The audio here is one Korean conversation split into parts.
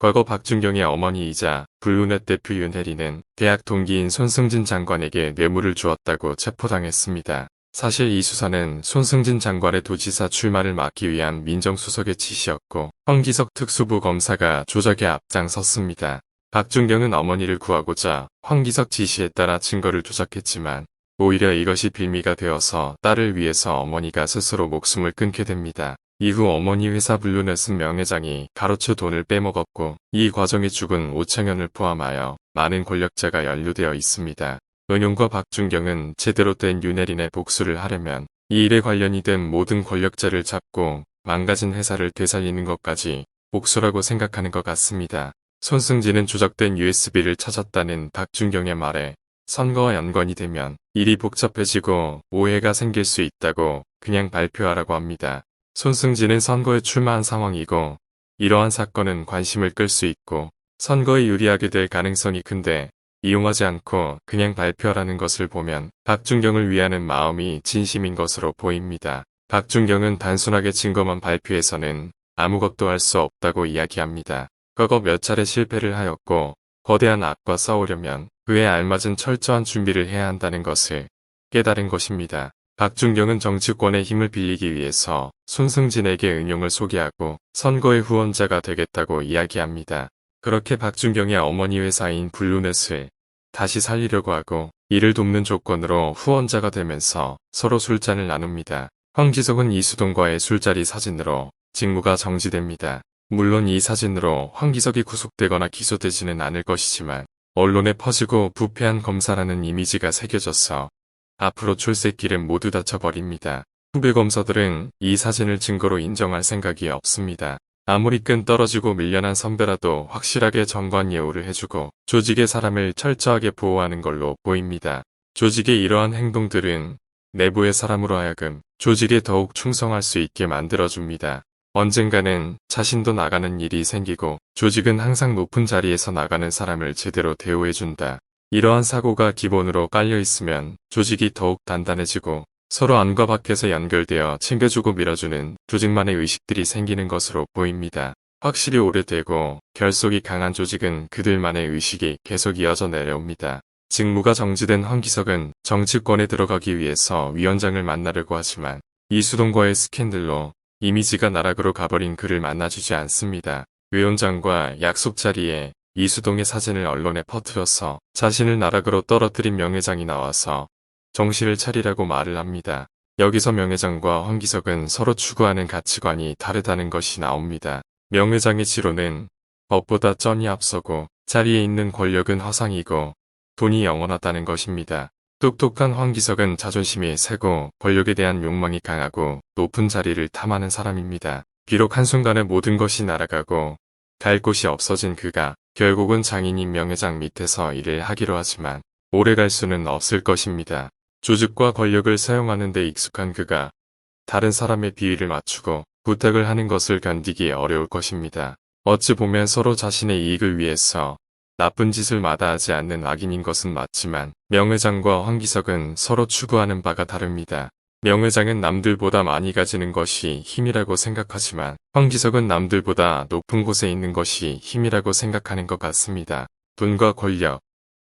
과거 박준경의 어머니이자 블루넷 대표 윤혜리는 대학 동기인 손승진 장관에게 뇌물을 주었다고 체포당했습니다. 사실 이 수사는 손승진 장관의 도지사 출마를 막기 위한 민정수석의 지시였고 황기석 특수부 검사가 조작에 앞장섰습니다. 박준경은 어머니를 구하고자 황기석 지시에 따라 증거를 조작했지만 오히려 이것이 빌미가 되어서 딸을 위해서 어머니가 스스로 목숨을 끊게 됩니다. 이후 어머니 회사 블루넷은 명예장이 가로채 돈을 빼먹었고 이 과정에 죽은 오창현을 포함하여 많은 권력자가 연루되어 있습니다. 은용과 박준경은 제대로 된 윤혜린의 복수를 하려면 이 일에 관련이 된 모든 권력자를 잡고 망가진 회사를 되살리는 것까지 복수라고 생각하는 것 같습니다. 손승진은 조작된 USB를 찾았다는 박준경의 말에 선거와 연관이 되면 일이 복잡해지고 오해가 생길 수 있다고 그냥 발표하라고 합니다. 손승진은 선거에 출마한 상황이고 이러한 사건은 관심을 끌 수 있고 선거에 유리하게 될 가능성이 큰데 이용하지 않고 그냥 발표하라는 것을 보면 박준경을 위하는 마음이 진심인 것으로 보입니다. 박준경은 단순하게 증거만 발표해서는 아무것도 할 수 없다고 이야기합니다. 과거 몇 차례 실패를 하였고 거대한 악과 싸우려면 그에 알맞은 철저한 준비를 해야 한다는 것을 깨달은 것입니다. 박준경은 정치권의 힘을 빌리기 위해서 손승진에게 은용을 소개하고 선거의 후원자가 되겠다고 이야기합니다. 그렇게 박준경의 어머니 회사인 블루넷을 다시 살리려고 하고 이를 돕는 조건으로 후원자가 되면서 서로 술잔을 나눕니다. 황기석은 이수동과의 술자리 사진으로 직무가 정지됩니다. 물론 이 사진으로 황기석이 구속되거나 기소되지는 않을 것이지만 언론에 퍼지고 부패한 검사라는 이미지가 새겨져서 앞으로 출세길은 모두 닫혀버립니다. 후배 검사들은 이 사진을 증거로 인정할 생각이 없습니다. 아무리 끈 떨어지고 밀려난 선배라도 확실하게 정관 예우를 해주고 조직의 사람을 철저하게 보호하는 걸로 보입니다. 조직의 이러한 행동들은 내부의 사람으로 하여금 조직에 더욱 충성할 수 있게 만들어줍니다. 언젠가는 자신도 나가는 일이 생기고 조직은 항상 높은 자리에서 나가는 사람을 제대로 대우해준다. 이러한 사고가 기본으로 깔려 있으면 조직이 더욱 단단해지고 서로 안과 밖에서 연결되어 챙겨주고 밀어주는 조직만의 의식들이 생기는 것으로 보입니다. 확실히 오래되고 결속이 강한 조직은 그들만의 의식이 계속 이어져 내려옵니다. 직무가 정지된 황기석은 정치권에 들어가기 위해서 위원장을 만나려고 하지만 이수동과의 스캔들로 이미지가 나락으로 가버린 그를 만나주지 않습니다. 위원장과 약속 자리에 이수동의 사진을 언론에 퍼뜨려서 자신을 나락으로 떨어뜨린 명예장이 나와서 정신을 차리라고 말을 합니다. 여기서 명예장과 황기석은 서로 추구하는 가치관이 다르다는 것이 나옵니다. 명예장의 지로는 법보다 쩐이 앞서고 자리에 있는 권력은 허상이고 돈이 영원하다는 것입니다. 똑똑한 황기석은 자존심이 세고 권력에 대한 욕망이 강하고 높은 자리를 탐하는 사람입니다. 비록 한순간에 모든 것이 날아가고 갈 곳이 없어진 그가 결국은 장인인 명예장 밑에서 일을 하기로 하지만 오래 갈 수는 없을 것입니다. 조직과 권력을 사용하는 데 익숙한 그가 다른 사람의 비위를 맞추고 부탁을 하는 것을 견디기 어려울 것입니다. 어찌 보면 서로 자신의 이익을 위해서 나쁜 짓을 마다하지 않는 악인인 것은 맞지만 명회장과 황기석은 서로 추구하는 바가 다릅니다. 명회장은 남들보다 많이 가지는 것이 힘이라고 생각하지만 황기석은 남들보다 높은 곳에 있는 것이 힘이라고 생각하는 것 같습니다. 돈과 권력,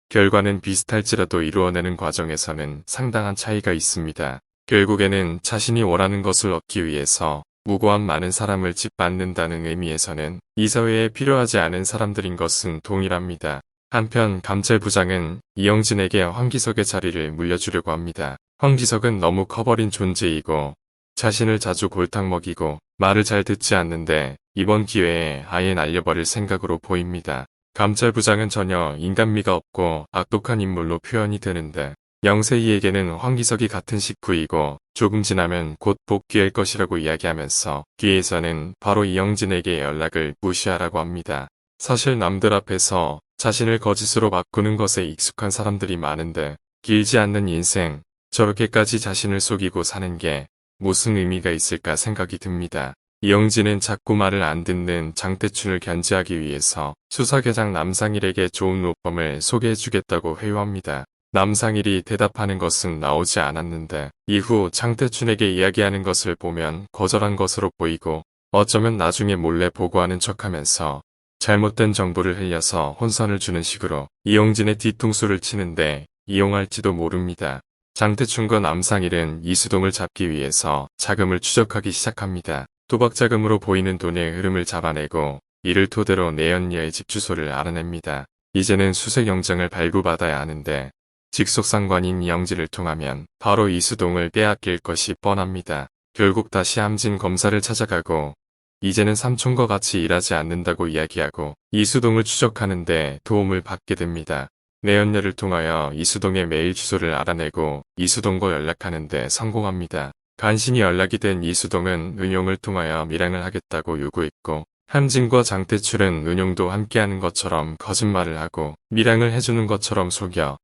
결과는 비슷할지라도 이루어내는 과정에서는 상당한 차이가 있습니다. 결국에는 자신이 원하는 것을 얻기 위해서 무고한 많은 사람을 짓밟는다는 의미에서는 이 사회에 필요하지 않은 사람들인 것은 동일합니다. 한편 감찰부장은 이영진에게 황기석의 자리를 물려주려고 합니다. 황기석은 너무 커버린 존재이고 자신을 자주 골탕 먹이고 말을 잘 듣지 않는데 이번 기회에 아예 날려버릴 생각으로 보입니다. 감찰부장은 전혀 인간미가 없고 악독한 인물로 표현이 되는데 영세이에게는 황기석이 같은 식구이고 조금 지나면 곧 복귀할 것이라고 이야기하면서 뒤에서는 바로 이영진에게 연락을 무시하라고 합니다. 사실 남들 앞에서 자신을 거짓으로 바꾸는 것에 익숙한 사람들이 많은데 길지 않는 인생 저렇게까지 자신을 속이고 사는 게 무슨 의미가 있을까 생각이 듭니다. 이영진은 자꾸 말을 안 듣는 장태춘을 견제하기 위해서 수사계장 남상일에게 좋은 로펌을 소개해주겠다고 회유합니다. 남상일이 대답하는 것은 나오지 않았는데 이후 장태춘에게 이야기하는 것을 보면 거절한 것으로 보이고 어쩌면 나중에 몰래 보고하는 척하면서 잘못된 정보를 흘려서 혼선을 주는 식으로 이용진의 뒤통수를 치는데 이용할지도 모릅니다. 장태춘과 남상일은 이수동을 잡기 위해서 자금을 추적하기 시작합니다. 도박 자금으로 보이는 돈의 흐름을 잡아내고 이를 토대로 내연녀의 집 주소를 알아냅니다. 이제는 수색 영장을 발부받아야 하는데 직속 상관인 이영지를 통하면 바로 이수동을 빼앗길 것이 뻔합니다. 결국 다시 함진 검사를 찾아가고 이제는 삼촌과 같이 일하지 않는다고 이야기하고 이수동을 추적하는데 도움을 받게 됩니다. 내연녀를 통하여 이수동의 메일 주소를 알아내고 이수동과 연락하는데 성공합니다. 간신히 연락이 된 이수동은 은용을 통하여 밀항을 하겠다고 요구했고 함진과 장태출은 은용도 함께하는 것처럼 거짓말을 하고 밀항을 해주는 것처럼 속여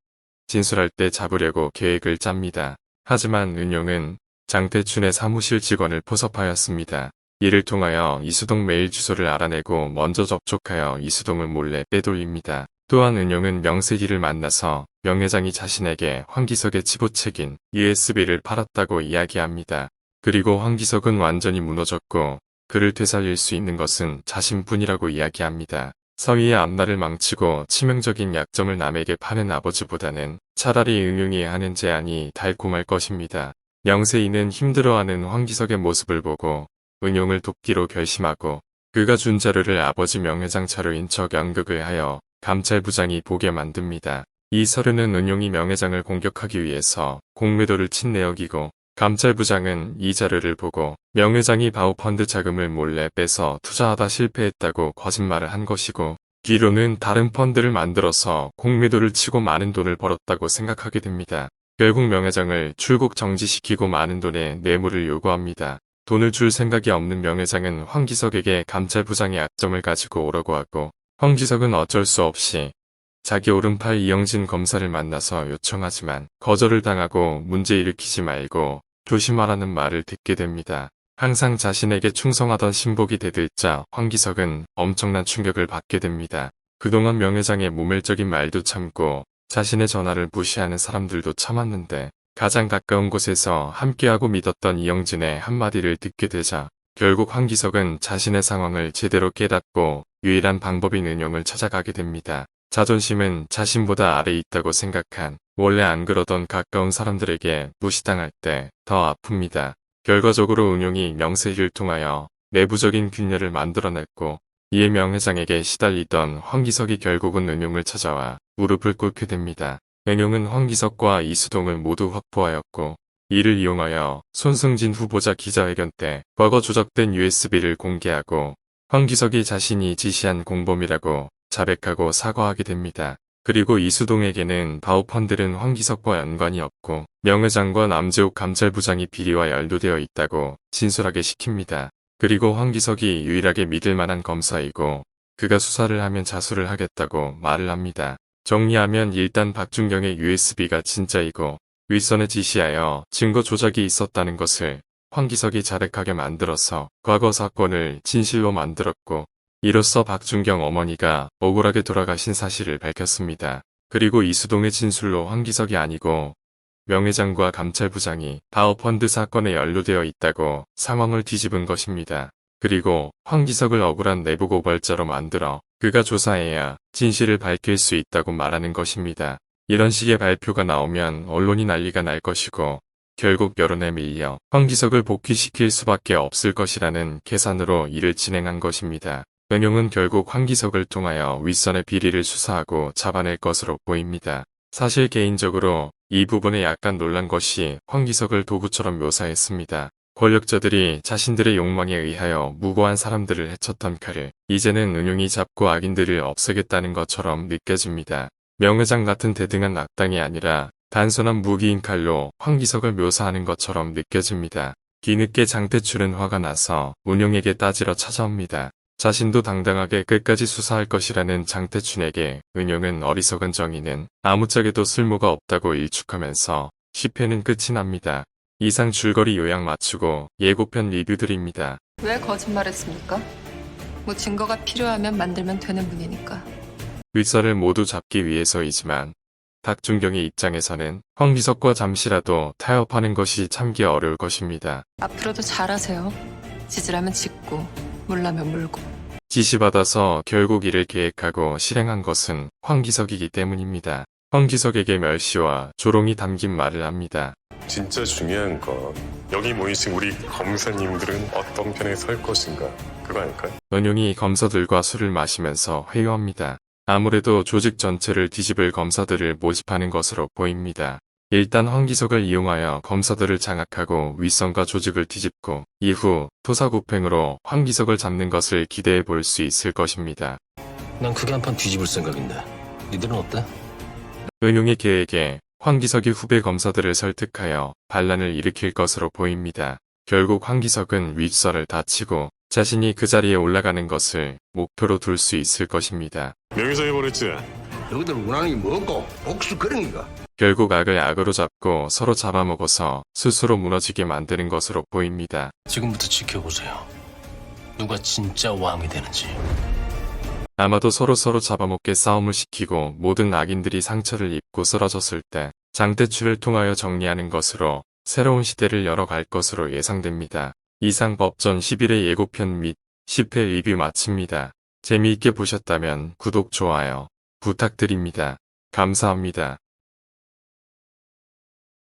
진술할 때 잡으려고 계획을 짭니다. 하지만 은용은 장태춘의 사무실 직원을 포섭하였습니다. 이를 통하여 이수동 메일 주소를 알아내고 먼저 접촉하여 이수동을 몰래 빼돌립니다. 또한 은용은 명세기를 만나서 명회장이 자신에게 황기석의 치부책인 USB를 팔았다고 이야기합니다. 그리고 황기석은 완전히 무너졌고 그를 되살릴 수 있는 것은 자신뿐이라고 이야기합니다. 서희의 앞날을 망치고 치명적인 약점을 남에게 파는 아버지보다는 차라리 은용이 하는 제안이 달콤할 것입니다. 명세이는 힘들어하는 황기석의 모습을 보고 은용을 돕기로 결심하고 그가 준 자료를 아버지 명예장 차로 인 척 연극을 하여 감찰부장이 보게 만듭니다. 이 서류는 은용이 명예장을 공격하기 위해서 공매도를 친 내역이고 감찰부장은 이 자료를 보고 명예장이 바우펀드 자금을 몰래 빼서 투자하다 실패했다고 거짓말을 한 것이고 뒤로는 다른 펀드를 만들어서 공매도를 치고 많은 돈을 벌었다고 생각하게 됩니다. 결국 명예장을 출국 정지시키고 많은 돈의 뇌물을 요구합니다. 돈을 줄 생각이 없는 명예장은 황기석에게 감찰부장의 약점을 가지고 오라고 하고 황기석은 어쩔 수 없이 자기 오른팔 이영진 검사를 만나서 요청하지만 거절을 당하고 문제 일으키지 말고 조심하라는 말을 듣게 됩니다. 항상 자신에게 충성하던 신복이 대들자 황기석은 엄청난 충격을 받게 됩니다. 그동안 명예장의 모멸적인 말도 참고 자신의 전화를 무시하는 사람들도 참았는데 가장 가까운 곳에서 함께하고 믿었던 이영진의 한마디를 듣게 되자 결국 황기석은 자신의 상황을 제대로 깨닫고 유일한 방법인 은용을 찾아가게 됩니다. 자존심은 자신보다 아래 있다고 생각한 원래 안 그러던 가까운 사람들에게 무시당할 때 더 아픕니다. 결과적으로 은용이 명세희를 통하여 내부적인 균열을 만들어냈고 이에 명회장에게 시달리던 황기석이 결국은 은용을 찾아와 무릎을 꿇게 됩니다. 은용은 황기석과 이수동을 모두 확보하였고 이를 이용하여 손승진 후보자 기자회견 때 과거 조작된 USB를 공개하고 황기석이 자신이 지시한 공범이라고 자백하고 사과하게 됩니다. 그리고 이수동에게는 바우펀들은 황기석과 연관이 없고 명회장과 남재욱 감찰부장이 비리와 연루되어 있다고 진술하게 시킵니다. 그리고 황기석이 유일하게 믿을 만한 검사이고 그가 수사를 하면 자수를 하겠다고 말을 합니다. 정리하면 일단 박준경의 USB가 진짜이고 윗선에 지시하여 증거 조작이 있었다는 것을 황기석이 자백하게 만들어서 과거 사건을 진실로 만들었고 이로써 박준경 어머니가 억울하게 돌아가신 사실을 밝혔습니다. 그리고 이수동의 진술로 황기석이 아니고 명회장과 감찰부장이 바우펀드 사건에 연루되어 있다고 상황을 뒤집은 것입니다. 그리고 황기석을 억울한 내부 고발자로 만들어 그가 조사해야 진실을 밝힐 수 있다고 말하는 것입니다. 이런 식의 발표가 나오면 언론이 난리가 날 것이고 결국 여론에 밀려 황기석을 복귀시킬 수밖에 없을 것이라는 계산으로 일을 진행한 것입니다. 은용은 결국 황기석을 통하여 윗선의 비리를 수사하고 잡아낼 것으로 보입니다. 사실 개인적으로 이 부분에 약간 놀란 것이 황기석을 도구처럼 묘사했습니다. 권력자들이 자신들의 욕망에 의하여 무고한 사람들을 해쳤던 칼을 이제는 은용이 잡고 악인들을 없애겠다는 것처럼 느껴집니다. 명의장 같은 대등한 악당이 아니라 단순한 무기인 칼로 황기석을 묘사하는 것처럼 느껴집니다. 뒤늦게 장태출은 화가 나서 운용에게 따지러 찾아옵니다. 자신도 당당하게 끝까지 수사할 것이라는 장태춘에게 은용은 어리석은 정의는 아무짝에도 쓸모가 없다고 일축하면서 10회는 끝이 납니다. 이상 줄거리 요약 맞추고 예고편 리뷰 드립니다. 왜 거짓말했습니까? 뭐 증거가 필요하면 만들면 되는 분이니까. 윗선을 모두 잡기 위해서이지만 박준경의 입장에서는 황기석과 잠시라도 타협하는 것이 참기 어려울 것입니다. 앞으로도 잘하세요. 지지라면 짓고, 물라면 물고. 지시받아서 결국 이를 계획하고 실행한 것은 황기석이기 때문입니다. 황기석에게 멸시와 조롱이 담긴 말을 합니다. 진짜 중요한 건 여기 모이신 우리 검사님들은 어떤 편에 설 것인가 그거 아닐까요? 은용이 검사들과 술을 마시면서 회유합니다. 아무래도 조직 전체를 뒤집을 검사들을 모집하는 것으로 보입니다. 일단 황기석을 이용하여 검사들을 장악하고 윗선과 조직을 뒤집고 이후 토사구팽으로 황기석을 잡는 것을 기대해 볼 수 있을 것입니다. 난 크게 한 판 뒤집을 생각인데 니들은 어때? 은용의 계획에 황기석이 후배 검사들을 설득하여 반란을 일으킬 것으로 보입니다. 결국 황기석은 윗선을 다치고 자신이 그 자리에 올라가는 것을 목표로 둘 수 있을 것입니다. 명의서 해버렸지? 너희들 원하는 게 뭐고 복수 그런 기가 결국 악을 악으로 잡고 서로 잡아먹어서 스스로 무너지게 만드는 것으로 보입니다. 지금부터 지켜보세요. 누가 진짜 왕이 되는지. 아마도 서로서로 잡아먹게 싸움을 시키고 모든 악인들이 상처를 입고 쓰러졌을 때 장대추를 통하여 정리하는 것으로 새로운 시대를 열어갈 것으로 예상됩니다. 이상 법전 11회 예고편 및 10회 리뷰 마칩니다. 재미있게 보셨다면 구독, 좋아요 부탁드립니다. 감사합니다.